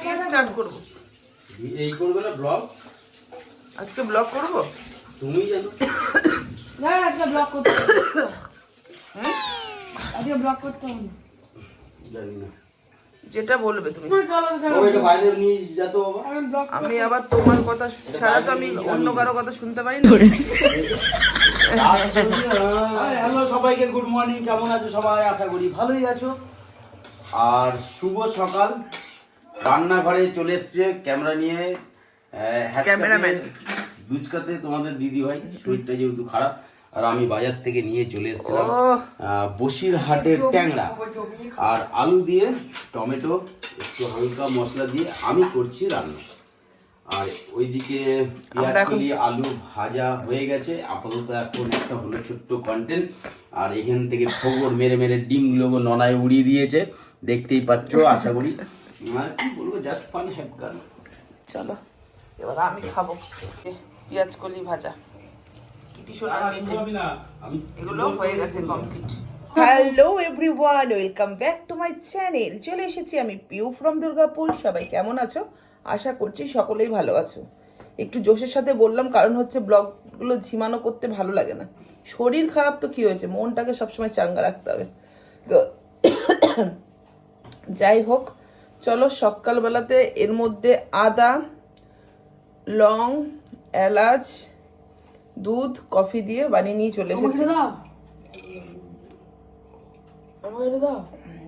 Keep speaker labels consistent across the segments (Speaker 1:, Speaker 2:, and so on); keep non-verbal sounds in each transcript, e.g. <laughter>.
Speaker 1: Start করব।
Speaker 2: এই করবে না ব্লগ
Speaker 1: আজকে ব্লগ করব?
Speaker 2: তুমি জানো।
Speaker 3: না আজকে ব্লক করতে হবে। আজকে ব্লক করতে হবে।
Speaker 2: জানি না।
Speaker 1: যেটা বলবে তুমি।
Speaker 3: আমি
Speaker 1: আবার তোমার কথা ছাড়া তো আমি অন্য কারও কথা শুনতে পারি না।
Speaker 2: হ্যালো সবাইকে গুড মর্নিং কেমন আছো সবাই? আশা করি ভালোই আছো। আর শুভ সকাল। রান্নাঘরে চলে এসছে ক্যামেরা নিয়ে
Speaker 1: Cameraman.
Speaker 2: দুচকাতে তোমাদের দিদি ভাই শরীরটা যেহেতু খারাপ আর আমি বাজার থেকে নিয়ে চলে এসেছিলাম বসির হাটের ট্যাংরা। আর আলু দিয়ে টমেটো একটু হালকা মশলা দিয়ে আমি করছি রান্না। আর ওইদিকে পেঁয়াজ
Speaker 1: আমরা এখন-
Speaker 2: কলি আলু ভাজা হয়ে গেছে। আপাতত এখন একটা হলো ছোট্ট কন্টেন্ট আর এখান থেকে ঠোকর মেরে মেরে ডিমগুলো ননায় উড়িয়ে দিয়েছে। দেখতেই পাচ্ছ আশা করি। আর কি বলব জাস্ট ফান হ্যাভ গান
Speaker 1: চলো এবার আমি খাব পেঁয়াজ কলি ভাজা। কিটি সোনার এগুলো হয়ে গেছে complete hello everyone welcome back to my channel চলে এসেছি আমি পিউ ফ্রম দুর্গাপুর। সবাই কেমন আছো? আশা করছি সকলেই ভালো আছো। একটু জোশের সাথে বললাম কারণ হচ্ছে ব্লগগুলো ঝিমানো করতে ভালো লাগে না। শরীর খারাপ তো কি হয়েছে? মনটাকে সবসময় চাঙ্গা রাখতে হবে। তো <coughs> যাই হোক চলো সকালবেলাতে এর মধ্যে আদা লং এলাচ দুধ কফি দিয়ে বানিয়ে নিয়ে চলে এসেছি।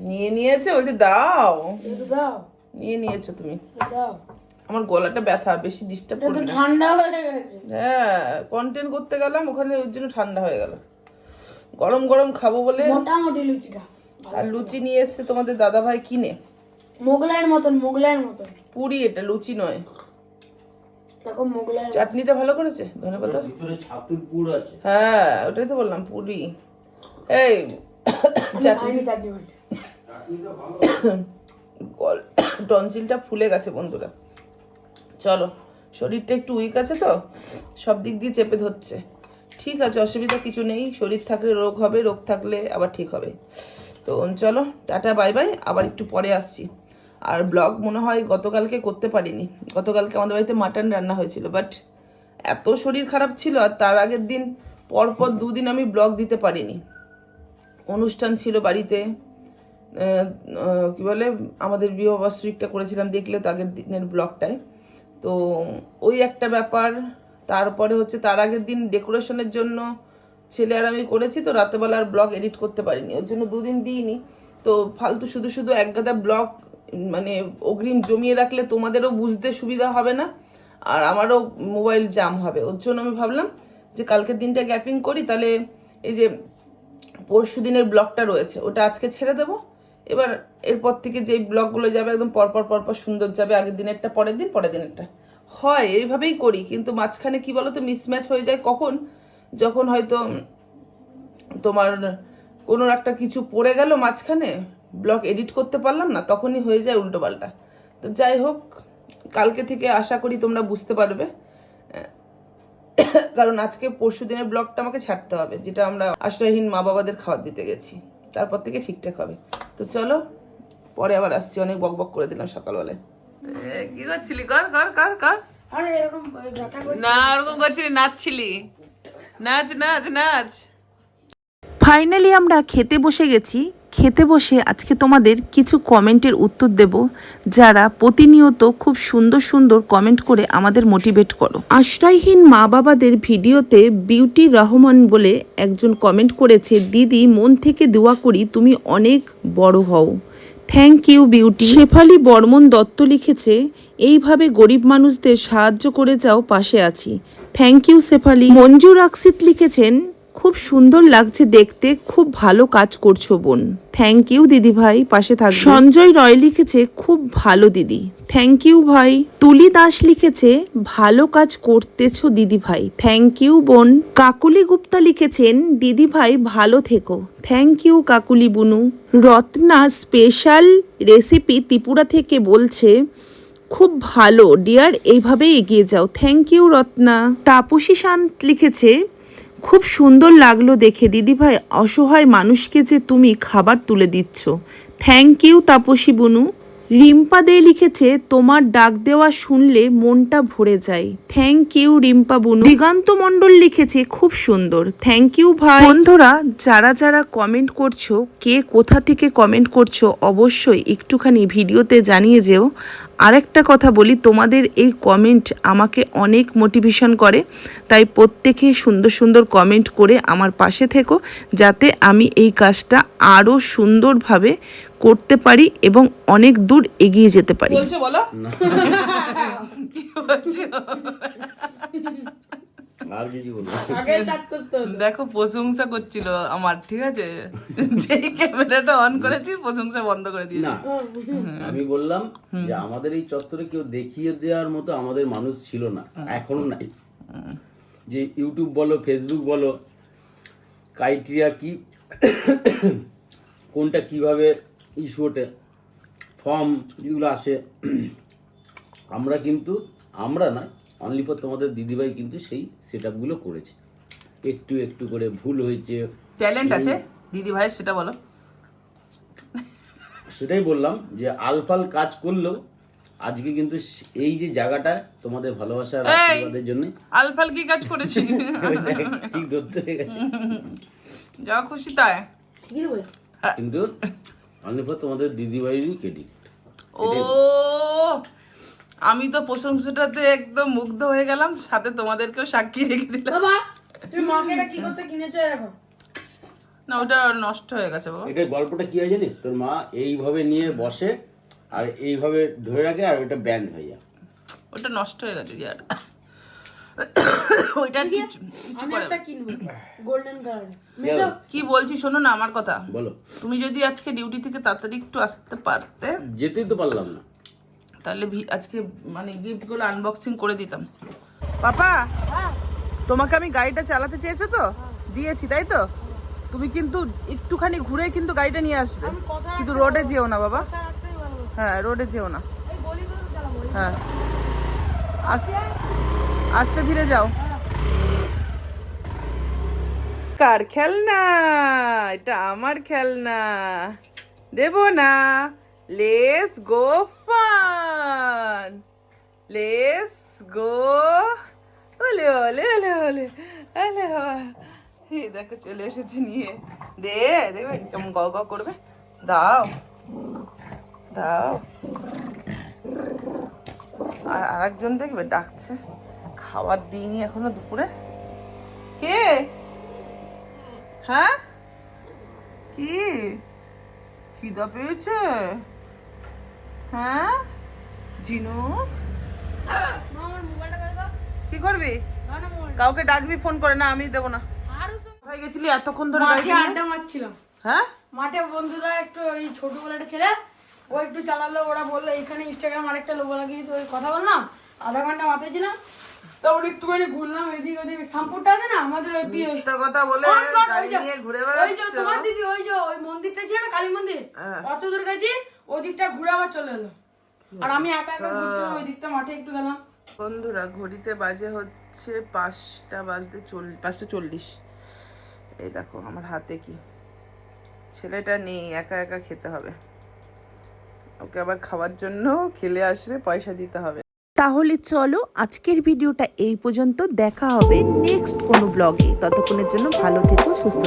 Speaker 1: নিয়ে নিয়েছে বলছে দাও।
Speaker 3: দাও।
Speaker 1: নিয়ে নিয়েছো তুমি।
Speaker 3: দাও।
Speaker 1: আমার গলাটা ব্যথা বেশি ডিস্টার্ব করবে
Speaker 3: ঠান্ডা হয়ে গেছে।
Speaker 1: হ্যাঁ কন্টেন্ট করতে গেলাম ওখানে ওর জন্য ঠান্ডা হয়ে গেল। গরম গরম খাব বলে
Speaker 3: মোটামুটি লুচিটা।
Speaker 1: আর লুচি নিয়ে এসছে তোমাদের দাদা ভাই কিনে।
Speaker 3: মোগলাইয়ের মতন মোগলাইয়ের মতন।
Speaker 1: পুরি এটা লুচি নয়।
Speaker 3: দেখো মোগলাইয়ের
Speaker 1: চাটনিটা ভালো করেছে? ধনে পাতা?
Speaker 2: ভিতরে ছাতুর পুর আছে।
Speaker 1: হ্যাঁ ওটাই তো বললাম পুরি। এই
Speaker 3: খাইনি চাটনি
Speaker 1: গল টনসিলটা ফুলে গেছে বন্ধুরা। চলো শরীরটা একটু উইক আছে তো? সব দিক দিয়ে চেপে ধরছে। ঠিক আছে অসুবিধা কিছু নেই। শরীর থাকলে রোগ হবে রোগ থাকলে আবার ঠিক হবে। তো চলো টাটা বাই বাই। আবার একটু পরে আসছি। আর ব্লগ মনে হয় গতকালকে করতে পারিনি। গতকালকে আমাদের বাড়িতে মাটন রান্না হয়েছিল বাট এত শরীর খারাপ ছিল আর তার আগের দিন পরপর দুদিন আমি ব্লগ দিতে পারিনি। অনুষ্ঠান ছিল বাড়িতে কি বলে, আমাদের বিবাহবার্ষিকটা করেছিলাম দেখলে তো আগের দিনের ব্লগটায়। তো ওই একটা ব্যাপার, তারপরে হচ্ছে তার আগের দিন ডেকোরেশনের জন্য ছেলে আর আমি করেছি, তো রাতেবেলা আর ব্লগ এডিট করতে পারিনি, ওর জন্য দুদিন দিইনি। তো ফালতু শুধু শুধু এক গাদা ব্লগ মানে অগ্রিম জমিয়ে রাখলে তোমাদেরও বুঝতে সুবিধা হবে না, আর আমারও মোবাইল জাম হবে। ওর জন্য আমি ভাবলাম যে কালকের দিনটা গ্যাপিং করি, তাহলে এই যে পরশু দিনের ব্লগটা রয়েছে, ওটা আজকে ছেড়ে দেবো। এবার এরপর থেকে যেই ব্লগগুলো যাবে একদম পরপর পরপর সুন্দর যাবে, আগের দিনেরটা, পরের দিন, পরের দিনেরটা। হয়, এইভাবেই করি, কিন্তু মাঝখানে কি বলো তো মিসম্যাচ হয়ে যায় কখন? যখন হয়তো তোমার কোনো একটা কিছু পড়ে গেল মাঝখানে ব্লগ এডিট করতে পারলাম না তখনই হয়ে যায় উল্টোপাল্টা তো যাই হোক কালকে থেকে আশা করি তোমরা বুঝতে পারবে কারণ আজকে পরশু দিনের ব্লগটা আমাকে ছাড়তে হবে যেটা আমরা আশ্রয়হীন মা বাবাদের খাবার দিতে গেছি। তারপর থেকে ঠিকঠাক হবে। তো চলো পরে আবার আসছি অনেক বক বক করে দিলাম সকালবেলায়। কি করছিলি? কর কর কর কর। না ওরকম করছিলি নাচছিলি। নাচ নাচ নাচ। ফাইনালি আমরা খেতে বসে গেছি খেতে বসে আজকে তোমাদের কিছু কমেন্টের উত্তর দেব, যারা প্রতিনিয়ত খুব সুন্দর সুন্দর কমেন্ট করে আমাদের মোটিভেট করো। আশ্রয়হীন মা বাবাদের ভিডিওতে বিউটি রহমান বলে একজন কমেন্ট করেছে, দিদি, মন থেকে দোয়া করি তুমি অনেক বড় হও। Thank you beauty. Shefali Barman Datta লিখেছে, এইভাবে গরিব মানুষদের সাহায্য করে যাও, পাশে আছি। Thank you Shefali. Manju Rakshit লিখেছেন খুব সুন্দর লাগছে দেখতে খুব ভালো কাজ করছ বোন। থ্যাংক ইউ দিদি ভাই পাশে থাক সঞ্জয় রয় লিখেছে খুব ভালো দিদি। থ্যাংক ইউ ভাই। তুলি দাস লিখেছে ভালো কাজ করতেছো দিদি ভাই। থ্যাংক ইউ বোন। কাকুলি গুপ্তা লিখেছেন দিদি ভাই ভালো থেকো। থ্যাংক ইউ কাকুলি বুনু। রত্না স্পেশাল রেসিপি ত্রিপুরা থেকে বলছে খুব ভালো। ডিয়ার এইভাবেই এগিয়ে যাও। Thank you Ratna. Tapasi Shanta লিখেছে খুব সুন্দর লাগল দেখে। দিদিভাই, অসহায় মানুষকে যে তুমি খাবার তুলে দিচ্ছ। থ্যাংক ইউ তাপসী বনু।
Speaker 4: রিম্পা দে লিখেছে, তোমার ডাক দেওয়া শুনলে মনটা ভরে যায়। থ্যাংক ইউ রিম্পা বনু। দিগান্ত মণ্ডল লিখেছে, খুব সুন্দর। থ্যাংক ইউ ভাই। বন্ধুরা, যারা যারা কমেন্ট করছ, কে কোথা থেকে কমেন্ট করছ, অবশ্যই একটুখানি ভিডিওতে জানিয়ে যেও। আরেকটা কথা বলি তোমাদের এই কমেন্ট আমাকে অনেক মোটিভেশন করে তাই প্রত্যেকে সুন্দর সুন্দর কমেন্ট করে আমার পাশে থেকো যাতে আমি এই কাজটা আরও সুন্দরভাবে করতে পারি এবং অনেক দূর এগিয়ে যেতে পারি।
Speaker 1: বলো? <laughs>
Speaker 2: আর কিছু বলব
Speaker 3: আগে স্টার্ট করতে
Speaker 1: দেখো প্রশংসা করছিল আমার ঠিক আছে? যেই ক্যামেরাটা অন করেছি প্রশংসা বন্ধ করে দিয়েছি।
Speaker 2: না আমি বললাম যে আমাদের এই চত্বরে কেউ দেখিয়ে দেওয়ার মতো আমাদের মানুষ ছিল না এখনও নাই। যে ইউটিউব বলো ফেসবুক বলো ক্রাইটেরিয়া কি কোনটা কীভাবে ইস্যু ওঠে ফর্ম যেগুলো আসে আমরা কিন্তু আমরা নয় অনলি ফর তোমাদের দিদিভাই কিন্তু সেই সেট আপগুলো করেছে। একটু একটু করে ভুল হয়েছে।
Speaker 1: ট্যালেন্ট আছে? দিদি ভাই সেটা বলো।
Speaker 2: সেটাই বললাম যে আলফাল কাজ করলেও আজকে কিন্তু এই যে জায়গাটা তোমাদের ভালোবাসার আশীর্বাদের জন্য।
Speaker 1: আলফাল কি কাজ করেছি? <laughs>
Speaker 2: ঠিক ধরতে হয়ে গেছে
Speaker 1: যা খুশি তাই।
Speaker 2: কিন্তু অনলি ফর তোমাদের দিদিভাইয়েরই ক্রেডিট
Speaker 1: ও আমি তো প্রশংসাটাতে একদম মুগ্ধ হয়ে গেলাম সাথে তোমাদেরকেও সাক্ষী রেখে দিলাম।
Speaker 3: বাবা তুমি মাকে এটা কি করতে কিনেছো এখন
Speaker 1: না ওটা নষ্ট হয়ে গেছে বাবা।
Speaker 2: এটার গল্পটা কি হয় জানিস? তোর মা এইভাবে নিয়ে বসে আর এইভাবে ধরে রাখে আর ওটা ব্যান্ড হয়ে যায়।
Speaker 1: ওটা নষ্ট হয়ে গেছে ইয়ার ওইটা আর কিছু কিছু করে
Speaker 3: একটা কিনবো। গোল্ডেন কালার
Speaker 1: কি বলছি শোনো না আমার কথা।
Speaker 2: বলো।
Speaker 1: তুমি যদি আজকে ডিউটি থেকে তাড়াতাড়ি একটু আসতে পারতে।
Speaker 2: যেতেই তো পারলাম না।
Speaker 1: তাহলে ভি- আজকে মানে গিফটগুলো আনবক্সিং করে দিতাম। পাপা তোমাকে আমি গাড়িটা চালাতে চেয়েছো তো? দিয়েছি তাই তো? তুমি কিন্তু একটুখানি ঘুরে কিন্তু গাড়িটা নিয়ে আসবে। কিন্তু রোডে যেও না বাবা। হ্যাঁ রোডে যেও না। হ্যাঁ। আস্তে আস্তে ধীরে যাও। কার খেলনা? এটা আমার খেলনা। দেব না। Let's go fun let's go ওলে ওলে ওলে ওলে ওলে এই দেখো, চলে এসেছি নিয়ে। দে দেবে কেমন গ গ করবে। দাও দাও। আর আরেকজন দেখবে ডাকছে। খাবার দিইনি এখনও দুপুরে। কে? হ্যাঁ? কি? খিদা পেয়েছে? হ্যাঁ? জিনু কি করবি?
Speaker 3: দাও
Speaker 1: কাউকে ডাকবি ফোন করে না আমি দেবো না। কোথায় গেছিলি এতক্ষণ ধরে
Speaker 3: মাঠে আড্ডা মারছিলাম।
Speaker 1: হ্যাঁ?
Speaker 3: মাঠে বন্ধুরা একটু ছেলে ও একটু চালালো ওরা বলল এখানে ইনস্টাগ্রাম আরেকটা লোগো লাগিয়ে তো ওই কথা বললাম আধা ঘণ্টা মাথায় ছিলাম। তারপর একটুখানি ঘুরলাম এদিক ওদিক। শ্যাম্পুরটা আছে না আমাদের ওই
Speaker 1: মিথ্যা কথা বলে
Speaker 3: কোন কোন?
Speaker 1: গাড়ি নিয়ে ঘুরে
Speaker 3: ওই যে তোমার দিদি ওই যে ওই মন্দিরটা ছিল না কালী মন্দির?
Speaker 1: হ্যাঁ।
Speaker 3: অত দূর গেছি ঘুরে আবার চলে এলো। আর আমি একা একা ঘুরছিলাম ওই দিকটা মাঠে একটু গেলাম।
Speaker 1: বন্ধুরা ঘড়িতে বাজে হচ্ছে পাঁচটা বাজতে চল্লিশ পাঁচটা চল্লিশ। এই দেখো আমার হাতে কি? ছেলেটা নেই একা একা খেতে হবে। ওকে আবার খাওয়ার জন্য খেলে আসবে পয়সা দিতে হবে।
Speaker 4: তাহলে চলো আজকের ভিডিওটা এই পর্যন্ত। দেখা হবে নেক্সট কোনো ব্লগে ততক্ষণের জন্য ভালো থেকো সুস্থ